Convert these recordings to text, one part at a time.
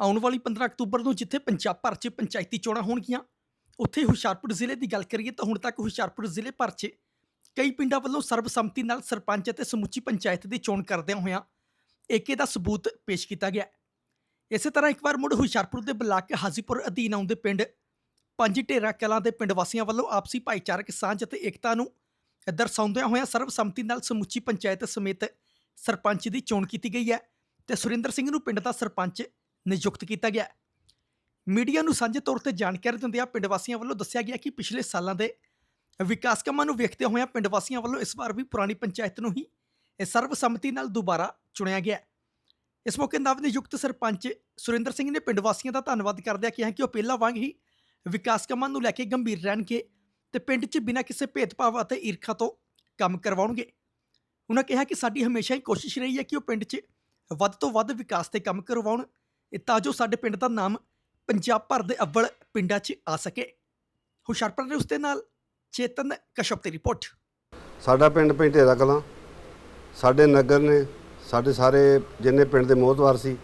ਆਉਣ ਵਾਲੀ 15 ਅਕਤੂਬਰ ਨੂੰ ਜਿੱਥੇ ਪੰਜਾਬ ਭਰ 'ਚ ਪੰਚਾਇਤੀ ਚੋਣਾਂ ਹੋਣਗੀਆਂ, ਉੱਥੇ ਹੁਸ਼ਿਆਰਪੁਰ ਜ਼ਿਲ੍ਹੇ ਦੀ ਗੱਲ ਕਰੀਏ ਤਾਂ ਹੁਣ ਤੱਕ ਹੁਸ਼ਿਆਰਪੁਰ ਜ਼ਿਲ੍ਹੇ ਭਰ 'ਚ ਕਈ ਪਿੰਡਾਂ ਵੱਲੋਂ ਸਰਬਸੰਮਤੀ ਨਾਲ ਸਰਪੰਚ ਅਤੇ ਸਮੁੱਚੀ ਪੰਚਾਇਤ ਦੀ ਚੋਣ ਕਰਦਿਆਂ ਹੋਇਆਂ ਏਕੇ ਦਾ ਸਬੂਤ ਪੇਸ਼ ਕੀਤਾ ਗਿਆ। ਇਸੇ ਤਰ੍ਹਾਂ ਇੱਕ ਵਾਰ ਮੁੜ ਹੁਸ਼ਿਆਰਪੁਰ ਦੇ ਬਲਾਕ ਹਾਜੀਪੁਰ ਅਧੀਨ ਆਉਂਦੇ ਪਿੰਡ ਪੰਜ ਢੇਰਾ ਕਲਾਂ ਦੇ ਪਿੰਡ ਵਾਸੀਆਂ ਵੱਲੋਂ ਆਪਸੀ ਭਾਈਚਾਰਕ ਸਾਂਝ ਅਤੇ ਏਕਤਾ ਨੂੰ ਦਰਸਾਉਂਦਿਆਂ ਹੋਇਆਂ ਸਰਬਸੰਮਤੀ ਨਾਲ ਸਮੁੱਚੀ ਪੰਚਾਇਤ ਸਮੇਤ ਸਰਪੰਚ ਦੀ ਚੋਣ ਕੀਤੀ ਗਈ ਹੈ ਤੇ ਸੁਰਿੰਦਰ ਸਿੰਘ ਨੂੰ ਪਿੰਡ ਦਾ ਸਰਪੰਚ ਨਿਯੁਕਤ ਕੀਤਾ ਗਿਆ। ਮੀਡੀਆ ਨੂੰ ਸਾਂਝੇ ਤੌਰ ਤੇ ਜਾਣਕਾਰੀ ਦਿੰਦਿਆਂ ਪਿੰਡ ਵਾਸੀਆਂ ਵੱਲੋਂ ਦੱਸਿਆ ਗਿਆ ਕਿ ਪਿਛਲੇ ਸਾਲਾਂ ਦੇ ਵਿਕਾਸ ਕੰਮਾਂ ਨੂੰ ਵੇਖਦੇ ਹੋਇਆਂ ਪਿੰਡ ਵਾਸੀਆਂ ਵੱਲੋਂ ਇਸ ਵਾਰ ਵੀ ਪੁਰਾਣੀ ਪੰਚਾਇਤ ਨੂੰ ਹੀ ਸਰਬਸੰਮਤੀ ਨਾਲ ਦੁਬਾਰਾ ਚੁਣਿਆ ਗਿਆ। ਇਸ ਮੌਕੇ ਨਵ ਨਿਯੁਕਤ ਸਰਪੰਚ ਸੁਰਿੰਦਰ ਸਿੰਘ ਨੇ ਪਿੰਡ ਵਾਸੀਆਂ ਦਾ ਧੰਨਵਾਦ ਕਰਦਿਆਂ ਕਿਹਾ ਕਿ ਉਹ ਪਹਿਲਾਂ ਵਾਂਗ ਹੀ ਵਿਕਾਸ ਕੰਮਾਂ ਨੂੰ ਲੈ ਕੇ ਗੰਭੀਰ ਰਹਿਣਗੇ ਤੇ ਪਿੰਡ 'ਚ ਬਿਨਾਂ ਕਿਸੇ ਭੇਦਭਾਵ ਅਤੇ ਈਰਖਾ ਤੋਂ ਕੰਮ ਕਰਵਾਉਣਗੇ। ਉਹਨਾਂ ਕਿਹਾ ਕਿ ਸਾਡੀ ਹਮੇਸ਼ਾ ਹੀ ਕੋਸ਼ਿਸ਼ ਰਹੀ ਹੈ ਕਿ ਉਹ ਪਿੰਡ 'ਚ ਵੱਧ ਤੋਂ ਵੱਧ ਵਿਕਾਸ ਤੇ ਕੰਮ ਕਰਵਾਉਣ ਇਹ ਤਾਂ ਜੋ ਸਾਡੇ ਪਿੰਡ ਦਾ ਨਾਮ ਪੰਜਾਬ ਭਰ ਦੇ ਅव्ਵਲ ਪਿੰਡਾਂ 'ਚ ਆ ਸਕੇ। ਹੁਸ਼ਿਆਰਪੁਰ ਦੇ ਉਸਤੇ ਨਾਲ ਚੇਤਨ ਕਸ਼ਪ ਦੀ ਰਿਪੋਰਟ। ਸਾਡਾ ਪਿੰਡ ਭਿੰਟੇਰਾ ਕਲਾਂ। ਸਾਡੇ ਨਗਰ ਨੇ, ਸਾਡੇ ਸਾਰੇ ਜਿੰਨੇ ਪਿੰਡ ਦੇ ਮੋਹਤਵਾਰ ਸੀ,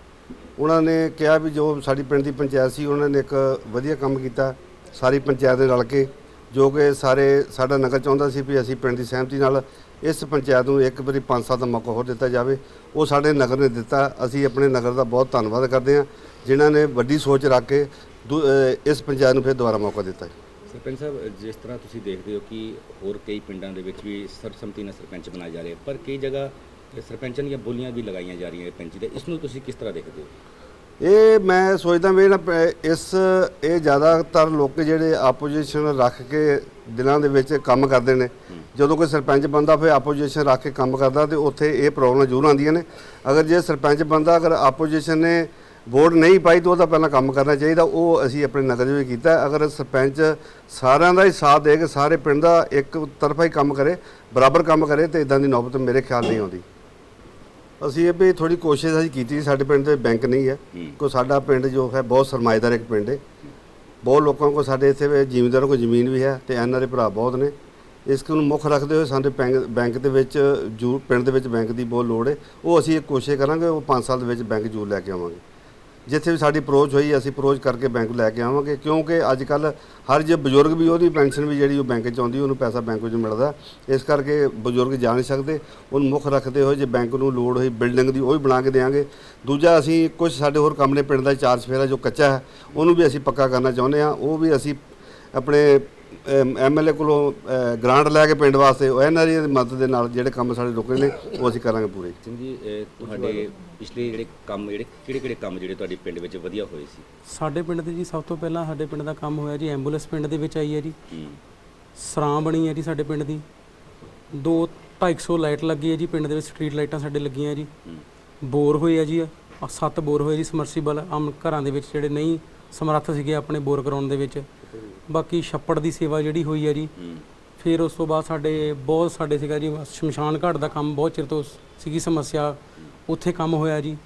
ਉਹਨਾਂ ਨੇ ਕਿਹਾ ਵੀ ਜੋ ਸਾਡੀ ਪਿੰਡ ਦੀ ਪੰਚਾਇਤ ਸੀ, ਉਹਨਾਂ ਨੇ ਇੱਕ ਵਧੀਆ ਕੰਮ ਕੀਤਾ। ਸਾਰੀ ਪੰਚਾਇਤ ਦੇ ਰਲ ਕੇ ਜੋ ਕਿ ਸਾਰੇ ਸਾਡਾ ਨਗਰ ਚਾਹੁੰਦਾ ਸੀ ਵੀ ਅਸੀਂ ਪਿੰਡ ਦੀ ਸਹਿਮਤੀ ਨਾਲ ਇਸ ਪੰਚਾਇਤ ਨੂੰ ਇੱਕ ਵਾਰੀ ਪੰਜ ਸਾਲ ਦਾ ਮੌਕਾ ਹੋਰ ਦਿੱਤਾ ਜਾਵੇ। ਉਹ ਸਾਡੇ ਨਗਰ ਨੇ ਦਿੱਤਾ। ਅਸੀਂ ਆਪਣੇ ਨਗਰ ਦਾ ਬਹੁਤ ਧੰਨਵਾਦ ਕਰਦੇ ਹਾਂ। ਜਿਨ੍ਹਾਂ ਨੇ ਵੱਡੀ ਸੋਚ ਰੱਖ ਕੇ ਦੂ- ਅਹ ਇਸ ਪੰਚਾਇਤ ਨੂੰ ਫਿਰ ਦੁਬਾਰਾ ਮੌਕਾ ਦਿੱਤਾ ਸਰਪੰਚ ਸਾਹਿਬ, ਜਿਸ ਤਰ੍ਹਾਂ ਤੁਸੀਂ ਦੇਖਦੇ ਹੋ ਕਿ ਹੋਰ ਕਈ ਪਿੰਡਾਂ ਦੇ ਵਿੱਚ ਵੀ ਸਰਬਸੰਮਤੀ ਨਾਲ ਸਰਪੰਚ ਬਣਾਏ ਜਾ ਰਹੇ ਪਰ ਕਈ ਜਗ੍ਹਾ ਸਰਪੰਚਾਂ ਦੀਆਂ ਬੋਲੀਆਂ ਵੀ ਲਗਾਈਆਂ ਜਾ ਰਹੀਆਂ ਨੇ ਪੰਚੀ ਦੇ। ਇਸ ਨੂੰ ਤੁਸੀਂ ਕਿਸ ਤਰ੍ਹਾਂ ਦੇਖਦੇ ਹੋ? ਇਹ ਮੈਂ ਸੋਚਦਾ ਵੀ ਨਾ, ਪ- ਇਸ, ਇਹ ਜ਼ਿਆਦਾਤਰ ਲੋਕ ਜਿਹੜੇ ਆਪੋਜੀਸ਼ਨ ਰੱਖ ਕੇ ਦਿਲਾਂ ਦੇ ਵਿੱਚ ਕੰਮ ਕਰਦੇ ਨੇ। ਜਦੋਂ ਕੋਈ ਸਰਪੰਚ ਬੰਦਾ ਫਿਰ ਆਪੋਜੀਸ਼ਨ ਰੱਖ ਕੇ ਕੰਮ ਕਰਦਾ ਤੇ ਉੱਥੇ ਇਹ ਪ੍ਰੋਬਲਮ ਜ਼ਰੂਰ ਆਉਂਦੀਆਂ ਨੇ। ਅਗਰ ਜੇ ਸਰਪੰਚ ਬੰਦਾ ਅਗਰ ਆਪੋਜੀਸ਼ਨ ਨੇ ਵੋਟ ਨਹੀਂ ਪਾਈ, ਤਾਂ ਉਹਦਾ ਪਹਿਲਾਂ ਕੰਮ ਕਰਨਾ ਚਾਹੀਦਾ। ਉਹ ਅਸੀਂ ਆਪਣੇ ਨਗਰ ਵਿੱਚ ਕੀਤਾ। ਅਗਰ ਸਰਪੰਚ ਸਾਰਿਆਂ ਦਾ ਹੀ ਸਾਥ ਦੇ ਕੇ ਸਾਰੇ ਪਿੰਡ ਦਾ ਇੱਕ ਤਰਫਾ ਹੀ ਕੰਮ ਕਰੇ, ਬਰਾਬਰ ਕੰਮ ਕਰੇ, ਤੇ ਇਦਾਂ ਦੀ ਨੌਬਤ ਮੇਰੇ ਖਿਆਲ ਨਹੀਂ ਆਉਂਦੀ। ਅਸੀਂ ਇਹ ਵੀ ਥੋੜੀ ਕੋਸ਼ਿਸ਼ ਅਸੀਂ ਕੀਤੀ ਸਾਡੇ ਪਿੰਡ ਦੇ ਬੈਂਕ ਨਹੀਂ ਹੈ। ਕੋ ਸਾਡਾ ਪਿੰਡ ਜੋ ਹੈ ਬਹੁਤ ਸਰਮਾਏਦਾਰ ਇੱਕ ਪਿੰਡ ਹੈ। ਬਹੁਤ ਲੋਕਾਂ ਕੋ ਸਾਡੇ ਇੱਥੇ ਜ਼ਿਮੀਂਦਾਰਾਂ ਕੋ ਜ਼ਮੀਨ ਵੀ ਹੈ ਤੇ ਐਨਆਰਏ ਭਰਾ ਬਹੁਤ ਨੇ। ਇਸ ਨੂੰ ਮੁੱਖ ਰੱਖਦੇ ਹੋਏ ਸਾਡੇ ਬੈਂਕ ਦੇ ਵਿੱਚ ਜੂ ਪਿੰਡ ਦੇ ਵਿੱਚ ਬੈਂਕ ਦੀ ਬਹੁਤ ਲੋੜ ਹੈ। ਉਹ ਅਸੀਂ ਇਹ ਕੋਸ਼ਿਸ਼ ਕਰਾਂਗੇ ਉਹ 5 ਸਾਲ ਦੇ ਵਿੱਚ ਬੈਂਕ ਜੂ ਲੈ ਕੇ ਆਵਾਂਗੇ। ਜਿੱਥੇ ਵੀ ਸਾਡੀ ਅਪਰੋਚ ਹੋਈ, ਅਸੀਂ ਅਪਰੋਚ ਕਰਕੇ ਬੈਂਕ ਲੈ ਕੇ ਆਵਾਂਗੇ, ਕਿਉਂਕਿ ਅੱਜ ਕੱਲ ਹਰ ਜੇ ਬਜ਼ੁਰਗ ਵੀ ਉਹਦੀ ਪੈਨਸ਼ਨ ਵੀ ਜਿਹੜੀ ਉਹ ਬੈਂਕ 'ਚ ਆਉਂਦੀ, ਉਹਨੂੰ ਪੈਸਾ ਬੈਂਕ ਵਿੱਚ ਮਿਲਦਾ। ਇਸ ਕਰਕੇ ਬਜ਼ੁਰਗ ਜਾ ਨਹੀਂ ਸਕਦੇ, ਉਹਨੂੰ ਮੁੱਖ ਰੱਖਦੇ ਹੋਏ ਜੇ ਬੈਂਕ ਨੂੰ ਲੋੜ ਹੋਈ ਬਿਲਡਿੰਗ ਦੀ, ਉਹ ਵੀ ਬਣਾ ਕੇ ਦੇਵਾਂਗੇ। ਦੂਜਾ, ਅਸੀਂ ਕੁਝ ਸਾਡੇ ਹੋਰ ਕੰਮ ਨੇ, ਪਿੰਡ ਦਾ ਚਾਰ ਸਫੇਰਾ ਜੋ ਕੱਚਾ ਹੈ, ਉਹਨੂੰ ਵੀ ਅਸੀਂ ਪੱਕਾ ਕਰਨਾ ਚਾਹੁੰਦੇ ਹਾਂ, ਉਹ ਵੀ ਅਸੀਂ ਆਪਣੇ ਐਮਐਲਏ ਕੋਲੋਂ ਗ੍ਰਾਂਟ ਲੈ ਕੇ ਪਿੰਡ ਵਾਸਤੇ ਉਹ ਇਹਨਾਂ ਦੀ ਮਦਦ ਦੇ ਨਾਲ ਜਿਹੜੇ ਕੰਮ ਸਾਡੇ ਰੁਕੇ ਨੇ ਉਹ ਅਸੀਂ ਕਰਾਂਗੇ ਪੂਰੇ। ਸਿੰਘ ਜੀ ਇਹ ਤੁਹਾਡੇ ਪਿਛਲੇ ਜਿਹੜੇ ਕੰਮ ਜਿਹੜੇ ਕਿਹੜੇ ਕਿਹੜੇ ਕੰਮ ਜਿਹੜੇ ਤੁਹਾਡੇ ਪਿੰਡ ਵਿੱਚ ਵਧੀਆ ਹੋਏ ਸੀ? ਸਾਡੇ ਪਿੰਡ ਦੇ ਜੀ ਸਭ ਤੋਂ ਪਹਿਲਾਂ ਸਾਡੇ ਪਿੰਡ ਦਾ ਕੰਮ ਹੋਇਆ ਜੀ ਐਂਬੂਲੈਂਸ ਪਿੰਡ ਦੇ ਵਿੱਚ ਆਈ ਹੈ ਜੀ। ਹੂੰ। ਸਰਾਂ ਬਣੀ ਹੈ ਜੀ ਸਾਡੇ ਪਿੰਡ ਦੀ। ਦੋ 250 ਲਾਈਟ ਲੱਗੀ ਹੈ ਜੀ ਪਿੰਡ ਦੇ ਵਿੱਚ ਸਟਰੀਟ ਲਾਈਟਾਂ ਸਾਡੇ ਲੱਗੀਆਂ ਜੀ। ਹੂੰ। ਬੋਰ ਹੋਏ ਆ ਜੀ ਆਹ ਸੱਤ ਬੋਰ ਹੋਏ ਜੀ ਸਮਰਸੀਬਲ ਆਮ ਘਰਾਂ ਦੇ ਵਿੱਚ ਜਿਹੜੇ ਨਹੀਂ ਸਮਰੱਥ ਸੀਗੇ ਆਪਣੇ ਬੋਰ ਕਰਾਉਣ ਦੇ ਵਿੱਚ। ਬਾਕੀ ਛੱਪੜ ਦੀ ਸੇਵਾ ਜਿਹੜੀ ਹੋਈ ਹੈ ਜੀ। ਫਿਰ ਉਸ ਤੋਂ ਬਾਅਦ ਸਾਡੇ ਬਹੁਤ ਸਾਡੇ ਸੀਗਾ ਜੀ ਸ਼ਮਸ਼ਾਨ ਘਾਟ ਦਾ ਕੰਮ ਬਹੁਤ ਚਿਰ ਤੋਂ ਸੀਗੀ ਸਮੱਸਿਆ। ਉੱਥੇ ਕੰਮ ਹੋਇਆ ਜੀ।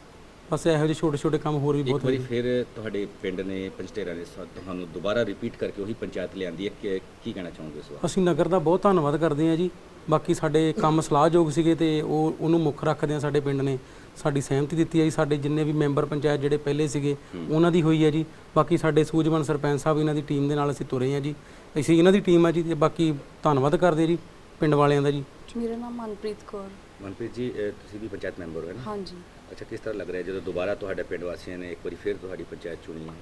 ਬਸ ਇਹੋ ਜਿਹੇ ਛੋਟੇ ਛੋਟੇ ਕੰਮ ਹੋਰ ਵੀ ਇੱਕ ਬਹੁਤ ਵਾਰੀ ਹੋਏ ਫਿਰ ਤੁਹਾਡੇ ਪਿੰਡ ਨੇ ਪੰਚਟੇਰਾ ਨੇ ਸਾ- ਤੁਹਾਨੂੰ ਦੁਬਾਰਾ ਰਿਪੀਟ ਕਰਕੇ ਉਹੀ ਪੰਚਾਇਤ ਲਿਆਂਦੀ ਹੈ। ਕਿ ਕੀ ਕਹਿਣਾ ਚਾਹੋਗੇ ਇਸ ਵਾਰ ਅਸੀਂ ਨਗਰ ਦਾ ਬਹੁਤ ਧੰਨਵਾਦ ਕਰਦੇ ਹਾਂ ਜੀ। ਬਾਕੀ ਸਾਡੇ ਕੰਮ ਸਲਾਹਯੋਗ ਸੀਗੇ ਤੇ ਉਹ ਉਹਨੂੰ ਮੁੱਖ ਰੱਖਦੇ ਆ ਸਾਡੇ ਪਿੰਡ ਨੇ ਸਾਡੀ ਸਹਿਮਤੀ ਦਿੱਤੀ ਹੈ ਜੀ। ਸਾਡੇ ਜਿੰਨੇ ਵੀ ਮੈਂਬਰ ਪੰਚਾਇਤ ਜਿਹੜੇ ਪਹਿਲੇ ਸੀਗੇ ਉਹਨਾਂ ਦੀ ਹੋਈ ਹੈ ਜੀ। ਬਾਕੀ ਸਾਡੇ ਸੂਝਵਾਨ ਸਰਪੰਚ ਸਾਹਿਬ ਇਹਨਾਂ ਦੀ ਟੀਮ ਦੇ ਨਾਲ ਅਸੀਂ ਤੁਰੇ ਹਾਂ ਜੀ। ਅਸੀਂ ਇਹਨਾਂ ਦੀ ਟੀਮ ਆ ਜੀ ਤੇ ਬਾਕੀ ਧੰਨਵਾਦ ਕਰਦੇ ਜੀ ਪਿੰਡ ਵਾਲਿਆਂ ਦਾ ਜੀ। ਮੇਰਾ ਨਾਮ ਮਨਪ੍ਰੀਤ ਕੌਰ। ਮਨਪ੍ਰੀਤ ਜੀ ਤੁਸੀਂ ਵੀ ਪੰਚਾਇਤ ਮੈਂਬਰ ਹੋ ਨਾ? ਹਾਂਜੀ। ਅੱਛਾ ਕਿਸ ਤਰ੍ਹਾਂ ਲੱਗ ਰਿਹਾ ਜਦੋਂ ਦੁਬਾਰਾ ਤੁਹਾਡੇ ਪਿੰਡ ਵਾਸੀਆਂ ਨੇ ਇੱਕ ਵਾਰੀ ਫਿਰ ਤੁਹਾਡੀ ਪੰਚਾਇਤ ਚੁਣੀ ਹੈ?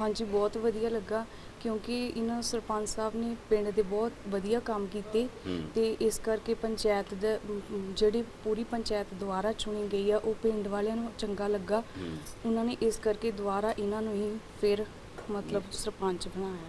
ਹਾਂਜੀ ਬਹੁਤ ਵਧੀਆ ਲੱਗਾ ਕਿਉਂਕਿ ਇਹਨਾਂ ਸਰਪੰਚ ਸਾਹਿਬ ਨੇ ਪਿੰਡ ਦੇ ਬਹੁਤ ਵਧੀਆ ਕੰਮ ਕੀਤੇ। ਤੇ ਇਸ ਕਰਕੇ ਪੰਚਾਇਤ ਦਾ ਜਿਹੜੀ ਪੂਰੀ ਪੰਚਾਇਤ ਦੁਆਰਾ ਚੁਣੀ ਗਈ ਆ ਉਹ ਪਿੰਡ ਵਾਲਿਆਂ ਨੂੰ ਚੰਗਾ ਲੱਗਾ। ਉਹਨਾਂ ਨੇ ਇਸ ਕਰਕੇ ਦੁਆਰਾ ਇਹਨਾਂ ਨੂੰ ਹੀ ਫਿਰ ਮਤਲਬ ਸਰਪੰਚ ਬਣਾਇਆ।